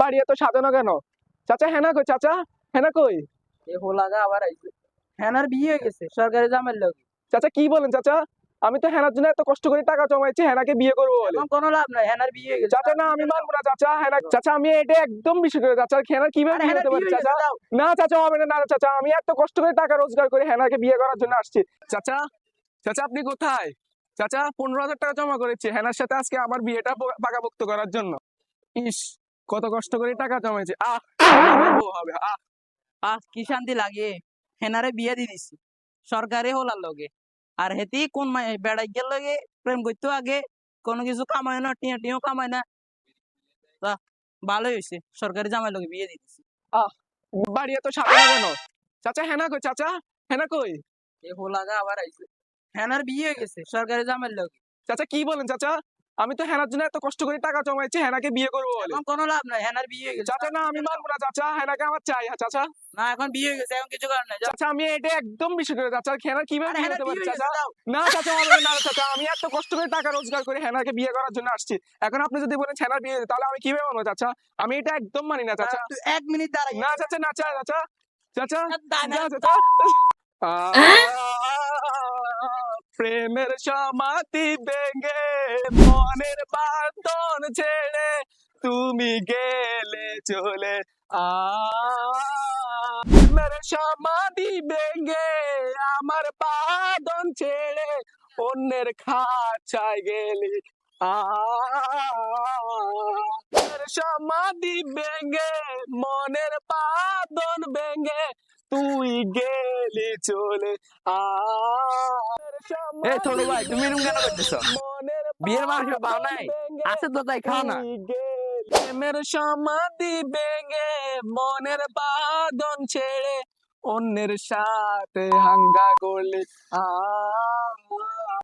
বাড়ি এত সাজানো কেন? চাচা হেনা কই? চাচা হেনা কই? এ হোলাগা আবার আইছে। হ্যানার বিয়ে হয়ে গেছে সরকারি জামের লোক চাচা কি বলেন চাচা? আমি তো হেনার জন্য এত কষ্ট করে টাকা জমাইছি হেনাকে বিয়ে করব বলে। এখন কোনো লাভ নাই হ্যানার বিয়ে হয়ে গেছে। চাচা না আমি মানবো না চাচা হেনা চাচা আমি এটা একদম বিষয় করে চাচা হেনার কীভাবে বিয়ে হতে পারে চাচা? না চাচা হবে না না চাচা আমি এত কষ্ট করে টাকা রোজগার করে হেনাকে বিয়ে করার জন্য আসছি। চাচা চাচা আপনি কোথায়? চাচা পনেরো হাজার টাকা জমা করেছি হেনার সাথে আজকে আমার বিয়েটা পাকাপোক্ত করার জন্য। ইস কত কষ্ট করে টাকা জমাইছে। আহ হবে আহ। আহ কি শান্তি লাগে? হেনারে বিয়ে দিয়ে দিছি। সরকারি হোলার লগে। আর হেতি কোন বেড়াই গেল লগে প্রেম করতো আগে। কোনো কিছু কামায় না টিয়া টিয়াও কামায় না। ভালোই হয়েছে সরকারি জামাই লগে বিয়ে দিয়ে দিছি। বাড়ি এত কেন? চাচা হেনা কই চাচা? হেনা কই? এ হোলাগা আবার আইছে। হ্যানার বিয়ে হয়ে গেছে সরকারি জামের লগে। চাচা কি বলেন চাচা? আমি তো হেনার জন্য এত কষ্ট করে টাকা জমাইছি হেনাকে বিয়ে করব বলে। কোনো লাভ নাই হেনার বিয়ে হয়ে চাচা না আমি মানবো না চাচা হেনাকে আমার চাই হ্যাঁ, চাচা। না এখন বিয়ে হয়ে গেছে এখন কিছু করার নাই চাচা আমি এটা একদম বিষয় করে চাচা হেনার কীভাবে বিয়ে হতে পারে হয়ে চাচা? না চাচা হবে না, চাচা আমি এত কষ্ট করে টাকা রোজগার করে হেনাকে বিয়ে করার জন্য আসছি। এখন আপনি যদি বলেন হেনার বিয়ে দিতে, তাহলে আমি কীভাবে মানবো চাচা? আমি এটা একদম মানি না চাচা। তুই এক মিনিট দাঁড়াই না চাচা না চাচা চাচা চাচা না, চাচা। প্রেমের সমাধি ভেঙে মনের বাঁধন ছেড়ে তুমি গেলে চলে আহ, প্রেমের সমাধি ভেঙে আমার বাঁধন ছেড়ে অন্যের খাঁচায় গেলি সমাধি ভেঙে মনের বাঁধন ভেঙে তুই গেলি চলে এ ছোট ভাই, তুমি এরকম কেন করতেছো? বিয়ের মাংস পাও নাই? আছে তো তাই খাও না। প্রেমের সমাধি ভেঙে মনের বাঁধন ছেড়ে অন্যের সাথে হাঙ্গা করলে আ